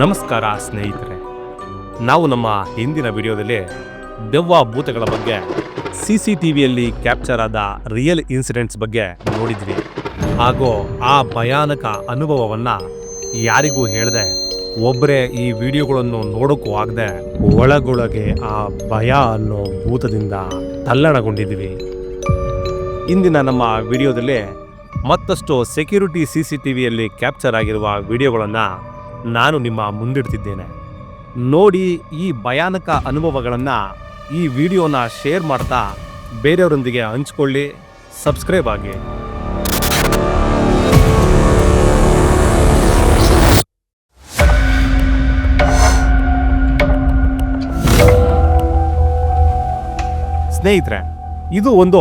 ನಮಸ್ಕಾರ ಸ್ನೇಹಿತರೆ. ನಾವು ನಮ್ಮ ಹಿಂದಿನ ವಿಡಿಯೋದಲ್ಲಿ ದೆವ್ವ ಭೂತಗಳ ಬಗ್ಗೆ ಸಿ ಸಿ ಟಿ ವಿಯಲ್ಲಿ ಕ್ಯಾಪ್ಚರ್ ಆದ ರಿಯಲ್ ಇನ್ಸಿಡೆಂಟ್ಸ್ ಬಗ್ಗೆ ನೋಡಿದ್ವಿ. ಹಾಗೂ ಆ ಭಯಾನಕ ಅನುಭವವನ್ನು ಯಾರಿಗೂ ಹೇಳದೆ ಒಬ್ಬರೇ ಈ ವಿಡಿಯೋಗಳನ್ನು ನೋಡೋಕ್ಕೂ ಆಗದೆ ಒಳಗೊಳಗೆ ಆ ಭಯ ಅನ್ನೋ ಭೂತದಿಂದ ತಲ್ಲಣಗೊಂಡಿದ್ವಿ. ಇಂದಿನ ನಮ್ಮ ವಿಡಿಯೋದಲ್ಲಿ ಮತ್ತಷ್ಟು ಸೆಕ್ಯೂರಿಟಿ ಸಿ ಸಿ ಟಿ ವಿಯಲ್ಲಿ ಕ್ಯಾಪ್ಚರ್ ಆಗಿರುವ ವಿಡಿಯೋಗಳನ್ನು ನಾನು ನಿಮ್ಮ ಮುಂದಿಡ್ತಿದ್ದೇನೆ. ನೋಡಿ ಈ ಭಯಾನಕ ಅನುಭವಗಳನ್ನು ಈ ವಿಡಿಯೋನ ಶೇರ್ ಮಾಡ್ತಾ ಬೇರೆಯವರೊಂದಿಗೆ ಹಂಚ್ಕೊಳ್ಳಿ, ಸಬ್ಸ್ಕ್ರೈಬ್ ಆಗಿ. ಸ್ನೇಹಿತರೆ, ಇದು ಒಂದು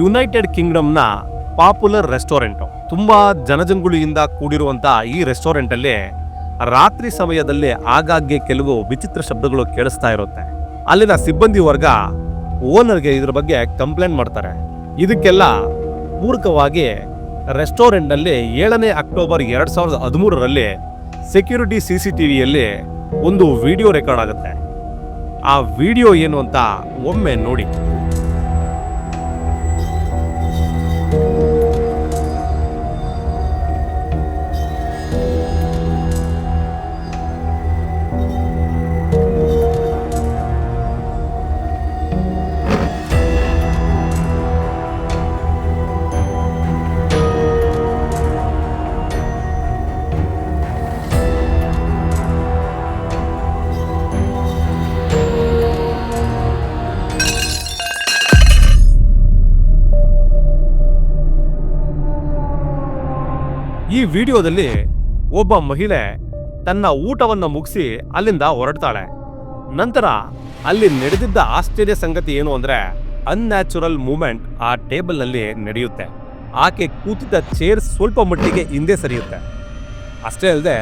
ಯುನೈಟೆಡ್ ಕಿಂಗ್ಡಮ್ನ ಪಾಪ್ಯುಲರ್ ರೆಸ್ಟೋರೆಂಟು ತುಂಬ ಜನಜಂಗುಳಿಯಿಂದ ಕೂಡಿರುವಂಥ ಈ ರೆಸ್ಟೋರೆಂಟ್ ಅಲ್ಲಿ ರಾತ್ರಿ ಸಮಯದಲ್ಲಿ ಆಗಾಗ್ಗೆ ಕೆಲವು ವಿಚಿತ್ರ ಶಬ್ದಗಳು ಕೇಳಿಸ್ತಾ ಇರುತ್ತೆ. ಅಲ್ಲಿನ ಸಿಬ್ಬಂದಿ ವರ್ಗ ಓನರ್ಗೆ ಇದ್ರ ಬಗ್ಗೆ ಕಂಪ್ಲೇಂಟ್ ಮಾಡ್ತಾರೆ. ಇದಕ್ಕೆಲ್ಲ ಪೂರಕವಾಗಿ ರೆಸ್ಟೋರೆಂಟ್ನಲ್ಲಿ ಏಳನೇ ಅಕ್ಟೋಬರ್ ಎರಡು ಸಾವಿರದ ಹದಿಮೂರರಲ್ಲಿ ಸೆಕ್ಯೂರಿಟಿ ಸಿ ಸಿ ಟಿ ವಿಯಲ್ಲಿ ಒಂದು ವಿಡಿಯೋ ರೆಕಾರ್ಡ್ ಆಗುತ್ತೆ. ಆ ವಿಡಿಯೋ ಏನು ಅಂತ ಒಮ್ಮೆ ನೋಡಿ. ವಿಡಿಯೋದಲ್ಲಿ ಒಬ್ಬ ಮಹಿಳೆ ತನ್ನ ಊಟವನ್ನು ಮುಗಿಸಿ ಅಲ್ಲಿಂದ ಹೊರಡ್ತಾಳೆ. ನಂತರ ಅಲ್ಲಿ ನಡೆದಿದ್ದ ಆಶ್ಚರ್ಯ ಸಂಗತಿ ಏನು ಅಂದರೆ ಅನ್ಯಾಚುರಲ್ ಮೂಮೆಂಟ್ ಆ ಟೇಬಲ್ನಲ್ಲಿ ನಡೆಯುತ್ತೆ. ಆಕೆ ಕೂತಿದ್ದ ಚೇರ್ ಸ್ವಲ್ಪ ಮಟ್ಟಿಗೆ ಹಿಂದೆ ಸರಿಯುತ್ತೆ. ಅಷ್ಟೇ ಅಲ್ಲದೆ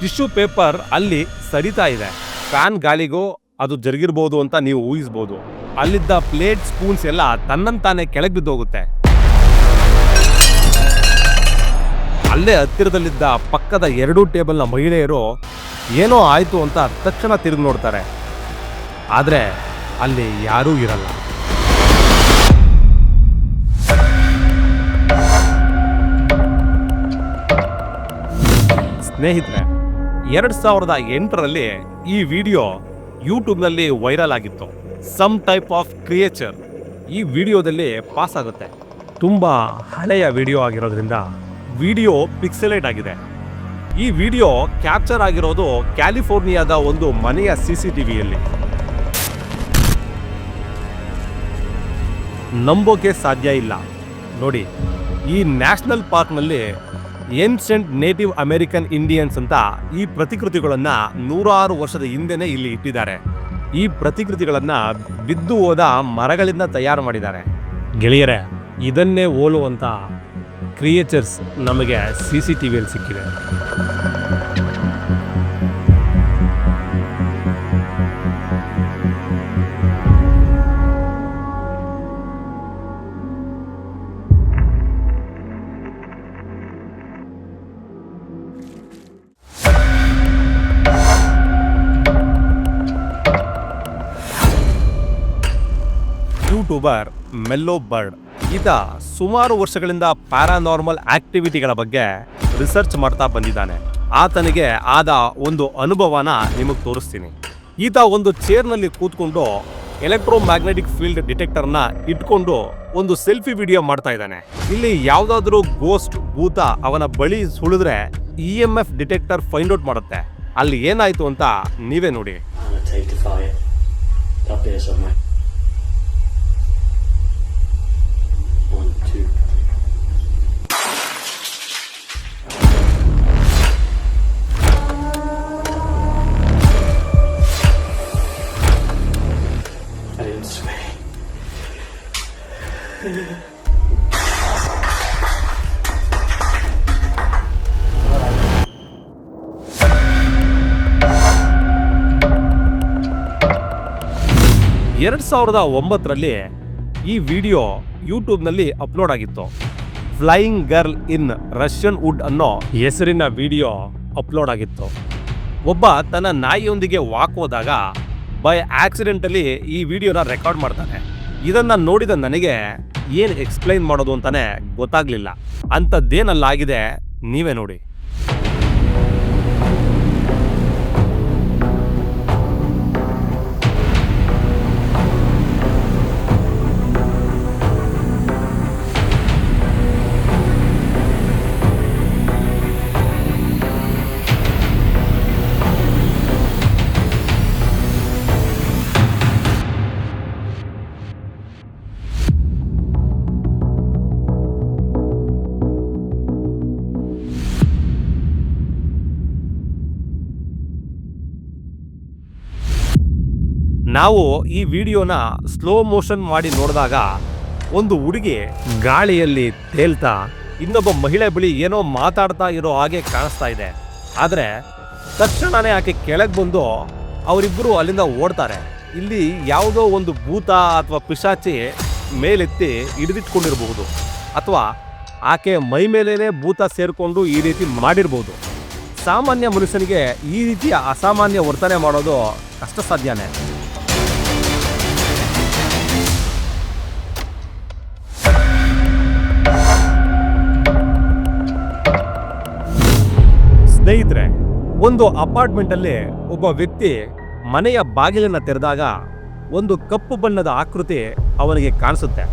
ಟಿಶ್ಯೂ ಪೇಪರ್ ಅಲ್ಲಿ ಸರಿತಾ ಇದೆ. ಫ್ಯಾನ್ ಗಾಳಿಗೂ ಅದು ಜರುಗಿರ್ಬೋದು ಅಂತ ನೀವು ಊಹಿಸ್ಬೋದು. ಅಲ್ಲಿದ್ದ ಪ್ಲೇಟ್ ಸ್ಪೂನ್ಸ್ ಎಲ್ಲ ತನ್ನಂತಾನೆ ಕೆಳಗೆ ಬಿದ್ದೋಗುತ್ತೆ. ಅಲ್ಲೇ ಹತ್ತಿರದಲ್ಲಿದ್ದ ಪಕ್ಕದ ಎರಡೂ ಟೇಬಲ್ನ ಮಹಿಳೆಯರು ಏನೋ ಆಯಿತು ಅಂತ ತಕ್ಷಣ ತಿರುಗಿ ನೋಡ್ತಾರೆ. ಆದರೆ ಅಲ್ಲಿ ಯಾರೂ ಇರಲ್ಲ. ಸ್ನೇಹಿತರೆ, ಎರಡು ಸಾವಿರದ ಎಂಟರಲ್ಲಿ ಈ ವಿಡಿಯೋ ಯೂಟ್ಯೂಬ್ನಲ್ಲಿ ವೈರಲ್ ಆಗಿತ್ತು. Some type of creature. ಈ ವಿಡಿಯೋದಲ್ಲಿ ಪಾಸ್ ಆಗುತ್ತೆ ತುಂಬ ಹಳೆಯ ವಿಡಿಯೋ ಆಗಿರೋದ್ರಿಂದ ವಿಡಿಯೋ ಪಿಕ್ಸೆಲೇಟ್ ಆಗಿದೆ. ಈ ವಿಡಿಯೋ ಕ್ಯಾಪ್ಚರ್ ಆಗಿರೋದು ಕ್ಯಾಲಿಫೋರ್ನಿಯಾದ ಒಂದು ಮನೆಯ ಸಿ ಸಿ ಟಿವಿಯಲ್ಲಿ ನಂಬೋಕೆ ಸಾಧ್ಯ ಇಲ್ಲ. ನೋಡಿ, ಈ ನ್ಯಾಷನಲ್ ಪಾರ್ಕ್ನಲ್ಲಿ ಏನ್ಷೆಂಟ್ ನೇಟಿವ್ ಅಮೆರಿಕನ್ ಇಂಡಿಯನ್ಸ್ ಅಂತ ಈ ಪ್ರತಿಕೃತಿಗಳನ್ನು ನೂರಾರು ವರ್ಷದ ಹಿಂದೆನೇ ಇಲ್ಲಿ ಇಟ್ಟಿದ್ದಾರೆ. ಈ ಪ್ರತಿಕೃತಿಗಳನ್ನು ಬಿದ್ದು ಹೋದ ಮರಗಳಿಂದ ತಯಾರು ಮಾಡಿದ್ದಾರೆ. ಗೆಳೆಯರೇ, ಇದನ್ನೇ ಹೋಲುವಂತ ಕ್ರಿಯೇಚರ್ಸ್ ನಮಗೆ ಸಿ ಸಿ ಟಿ ವಿಯಲ್ಲಿ ಸಿಕ್ಕಿದೆ. ಯೂಟ್ಯೂಬರ್ ಮೆಲ್ಲೋ ಬರ್ಡ್ ಈತ ಸುಮಾರು ವರ್ಷಗಳಿಂದ ಪ್ಯಾರಾನಾರ್ಮಲ್ ಆಕ್ಟಿವಿಟಿಗಳ ಬಗ್ಗೆ ರಿಸರ್ಚ್ ಮಾಡ್ತಾ ಬಂದಿದ್ದಾನೆ. ಆತನಿಗೆ ಆದ ಒಂದು ಅನುಭವನ ನಿಮಗೆ ತೋರಿಸ್ತೀನಿ. ಈತ ಒಂದು ಚೇರ್ನಲ್ಲಿ ಕೂತ್ಕೊಂಡು ಎಲೆಕ್ಟ್ರೋ ಮ್ಯಾಗ್ನೆಟಿಕ್ ಫೀಲ್ಡ್ ಡಿಟೆಕ್ಟರ್ನ ಇಟ್ಕೊಂಡು ಒಂದು ಸೆಲ್ಫಿ ವಿಡಿಯೋ ಮಾಡ್ತಾ ಇದ್ದಾನೆ. ಇಲ್ಲಿ ಯಾವುದಾದ್ರೂ ಗೋಸ್ಟ್ ಭೂತ ಅವನ ಬಳಿ ಸುಳಿದ್ರೆ E M F detector find out ಮಾಡುತ್ತೆ. ಅಲ್ಲಿ ಏನಾಯ್ತು ಅಂತ ನೀವೇ ನೋಡಿ. ಎರಡ್ ಸಾವಿರದ ಒಂಬತ್ತರಲ್ಲಿ ಈ ವಿಡಿಯೋ ಯೂಟ್ಯೂಬ್ನಲ್ಲಿ ಅಪ್ಲೋಡ್ ಆಗಿತ್ತು. Flying girl in Russian wood ಅನ್ನೋ ಹೆಸರಿನ ವಿಡಿಯೋ ಅಪ್ಲೋಡ್ ಆಗಿತ್ತು. ಒಬ್ಬ ತನ್ನ ನಾಯಿಯೊಂದಿಗೆ ವಾಕ್ ಹೋದಾಗ ಬೈ ಆಕ್ಸಿಡೆಂಟಲ್ಲಿ ಈ ವಿಡಿಯೋನ ರೆಕಾರ್ಡ್ ಮಾಡ್ತಾನೆ. ಇದನ್ನು ನೋಡಿದ ನನಗೆ ಏನು ಎಕ್ಸ್ಪ್ಲೈನ್ ಮಾಡೋದು ಅಂತಾನೆ ಗೊತ್ತಾಗ್ಲಿಲ್ಲ. ಅಂಥದ್ದೇನಲ್ಲಾಗಿದೆ ನೀವೇ ನೋಡಿ. ನಾವು ಈ ವಿಡಿಯೋನ ಸ್ಲೋ ಮೋಷನ್ ಮಾಡಿ ನೋಡಿದಾಗ ಒಂದು ಹುಡುಗಿ ಗಾಳಿಯಲ್ಲಿ ತೇಲ್ತಾ ಇನ್ನೊಬ್ಬ ಮಹಿಳೆ ಬಳಿ ಏನೋ ಮಾತಾಡ್ತಾ ಇರೋ ಹಾಗೆ ಕಾಣಿಸ್ತಾ ಇದೆ. ಆದರೆ ತಕ್ಷಣನೇ ಆಕೆ ಕೆಳಗೆ ಬಂದು ಅವರಿಬ್ಬರು ಅಲ್ಲಿಂದ ಓಡ್ತಾರೆ. ಇಲ್ಲಿ ಯಾವುದೋ ಒಂದು ಭೂತ ಅಥವಾ ಪಿಶಾಚಿ ಮೇಲೆತ್ತಿ ಹಿಡಿದಿಟ್ಕೊಂಡಿರಬಹುದು. ಅಥವಾ ಆಕೆ ಮೈ ಮೇಲೇ ಭೂತ ಸೇರಿಕೊಂಡು ಈ ರೀತಿ ಮಾಡಿರ್ಬೋದು. ಸಾಮಾನ್ಯ ಮನುಷ್ಯನಿಗೆ ಈ ರೀತಿಯ ಅಸಾಮಾನ್ಯ ವರ್ತನೆ ಮಾಡೋದು ಕಷ್ಟ ಸಾಧ್ಯನೇ ಒಂದು ಅಪಾರ್ಟ್ಮೆಂಟ್ ಅಲ್ಲಿ ಒಬ್ಬ ವ್ಯಕ್ತಿ ಮನೆಯ ಬಾಗಿಲನ್ನ ತೆರೆದಾಗ ಒಂದು ಕಪ್ಪು ಬಣ್ಣದ ಆಕೃತಿ ಅವನಿಗೆ ಕಾಣಿಸುತ್ತೆ.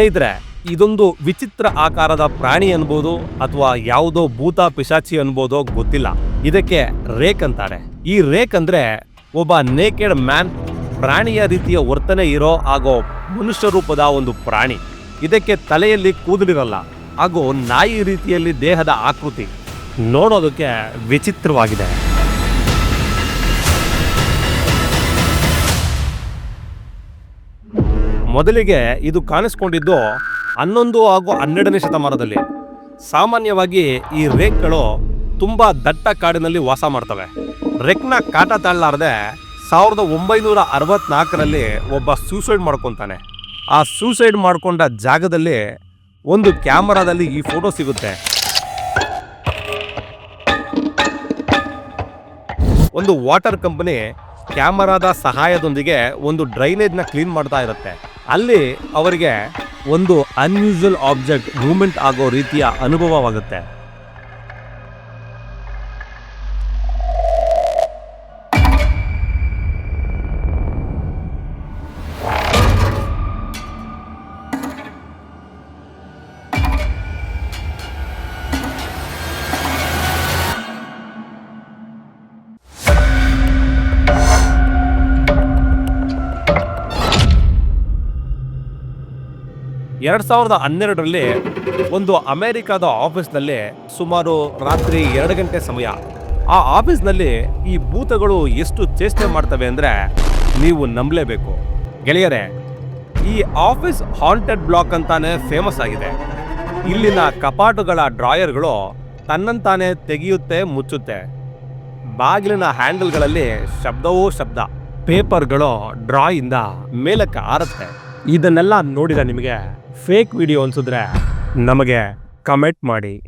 ಸ್ನೇಹಿತರೆ, ಇದೊಂದು ವಿಚಿತ್ರ ಆಕಾರದ ಪ್ರಾಣಿ ಅನ್ಬೋದು ಅಥವಾ ಯಾವುದೋ ಭೂತ ಪಿಶಾಚಿ ಅನ್ಬೋದೋ ಗೊತ್ತಿಲ್ಲ. ಇದಕ್ಕೆ ರೇಕ್ ಅಂತಾರೆ. ಈ ರೇಕ್ ಅಂದ್ರೆ ಒಬ್ಬ ನೇಕೆಡ್ ಮ್ಯಾನ್ ಪ್ರಾಣಿಯ ರೀತಿಯ ವರ್ತನೆ ಇರೋ ಹಾಗೂ ಮನುಷ್ಯ ರೂಪದ ಒಂದು ಪ್ರಾಣಿ. ಇದಕ್ಕೆ ತಲೆಯಲ್ಲಿ ಕೂದಲಿರಲ್ಲ, ಹಾಗೂ ನಾಯಿ ರೀತಿಯಲ್ಲಿ ದೇಹದ ಆಕೃತಿ. ನೋಡೋದಕ್ಕೆ ವಿಚಿತ್ರವಾಗಿದೆ. ಮೊದಲಿಗೆ ಇದು ಕಾಣಿಸ್ಕೊಂಡಿದ್ದು ಹನ್ನೊಂದು ಹಾಗೂ ಹನ್ನೆರಡನೇ ಶತಮಾನದಲ್ಲಿ. ಸಾಮಾನ್ಯವಾಗಿ ಈ ರೇಕ್ಗಳು ತುಂಬ ದಟ್ಟ ಕಾಡಿನಲ್ಲಿ ವಾಸ ಮಾಡ್ತವೆ. ರೆಕ್ನ ಕಾಟ ತಾಳಲಾರದೆ ಸಾವಿರದ ಒಂಬೈನೂರ ಅರವತ್ನಾಲ್ಕರಲ್ಲಿ ಒಬ್ಬ ಸೂಸೈಡ್ ಮಾಡ್ಕೊತಾನೆ. ಆ ಸೂಸೈಡ್ ಮಾಡಿಕೊಂಡ ಜಾಗದಲ್ಲಿ ಒಂದು ಕ್ಯಾಮರಾದಲ್ಲಿ ಈ ಫೋಟೋ ಸಿಗುತ್ತೆ. ಒಂದು ವಾಟರ್ ಕಂಪನಿ ಕ್ಯಾಮರಾದ ಸಹಾಯದೊಂದಿಗೆ ಒಂದು ಡ್ರೈನೇಜ್ನ ಕ್ಲೀನ್ ಮಾಡ್ತಾ ಇರುತ್ತೆ. ಅಲ್ಲಿ ಅವರಿಗೆ ಒಂದು ಅನ್ಯೂಸುವಲ್ ಆಬ್ಜೆಕ್ಟ್ ಮೂಮೆಂಟ್ ಆಗೋ ರೀತಿಯ ಅನುಭವವಾಗುತ್ತೆ. ಎರಡ್ ಸಾವಿರದ ಹನ್ನೆರಡರಲ್ಲಿ ಒಂದು ಅಮೆರಿಕದ ಆಫೀಸ್ನಲ್ಲಿ ಸುಮಾರು ರಾತ್ರಿ ಎರಡು ಗಂಟೆ ಸಮಯ. ಆ ಆಫೀಸ್ನಲ್ಲಿ ಈ ಭೂತಗಳು ಎಷ್ಟು ಚೇಷ್ಟೆ ಮಾಡ್ತವೆ ಅಂದ್ರೆ ನೀವು ನಂಬಲೇಬೇಕು. ಗೆಳೆಯರೇ, ಈ ಆಫೀಸ್ ಹಾಂಟೆಡ್ ಬ್ಲಾಕ್ ಅಂತಾನೆ ಫೇಮಸ್ ಆಗಿದೆ. ಇಲ್ಲಿನ ಕಪಾಟುಗಳ ಡ್ರಾಯರ್ಗಳು ತನ್ನಂತಾನೆ ತೆಗೆಯುತ್ತೆ, ಮುಚ್ಚುತ್ತೆ. ಬಾಗಿಲಿನ ಹ್ಯಾಂಡಲ್ಗಳಲ್ಲಿ ಶಬ್ದವೋ ಶಬ್ದ, ಪೇಪರ್ಗಳು ಡ್ರಾಯಿಂದ ಮೇಲಕ್ಕೆ ಆರುತ್ತೆ. ಇದನ್ನೆಲ್ಲ ನೋಡಿದ ನಿಮಗೆ ಫೇಕ್ ವಿಡಿಯೋ ಅನ್ಸಿದ್ರೆ ನಮಗೆ ಕಮೆಂಟ್ ಮಾಡಿ.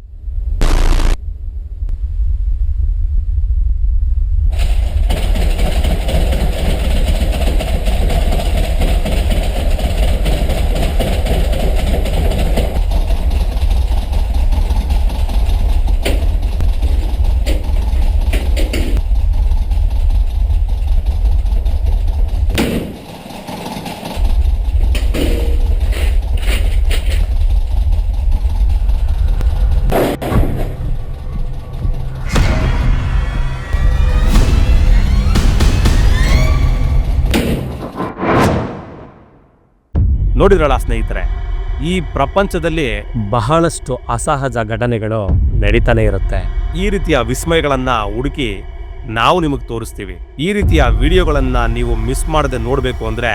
ನೋಡಿದ್ರಲ್ಲ ಸ್ನೇಹಿತರೆ, ಈ ಪ್ರಪಂಚದಲ್ಲಿ ಬಹಳಷ್ಟು ಅಸಹಜ ಘಟನೆಗಳು ನಡೀತಾನೆ ಇರುತ್ತೆ. ಈ ರೀತಿಯ ವಿಸ್ಮಯಗಳನ್ನು ಹುಡುಕಿ ನಾವು ನಿಮಗೆ ತೋರಿಸ್ತೀವಿ. ಈ ರೀತಿಯ ವಿಡಿಯೋಗಳನ್ನು ನೀವು ಮಿಸ್ ಮಾಡದೆ ನೋಡಬೇಕು ಅಂದ್ರೆ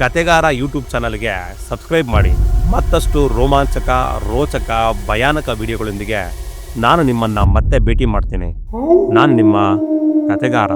ಕತೆಗಾರ ಯೂಟ್ಯೂಬ್ ಚಾನಲ್ಗೆ ಸಬ್ಸ್ಕ್ರೈಬ್ ಮಾಡಿ. ಮತ್ತಷ್ಟು ರೋಮಾಂಚಕ, ರೋಚಕ, ಭಯಾನಕ ವಿಡಿಯೋಗಳೊಂದಿಗೆ ನಾನು ನಿಮ್ಮನ್ನು ಮತ್ತೆ ಭೇಟಿ ಮಾಡ್ತೀನಿ. ನಾನು ನಿಮ್ಮ ಕತೆಗಾರ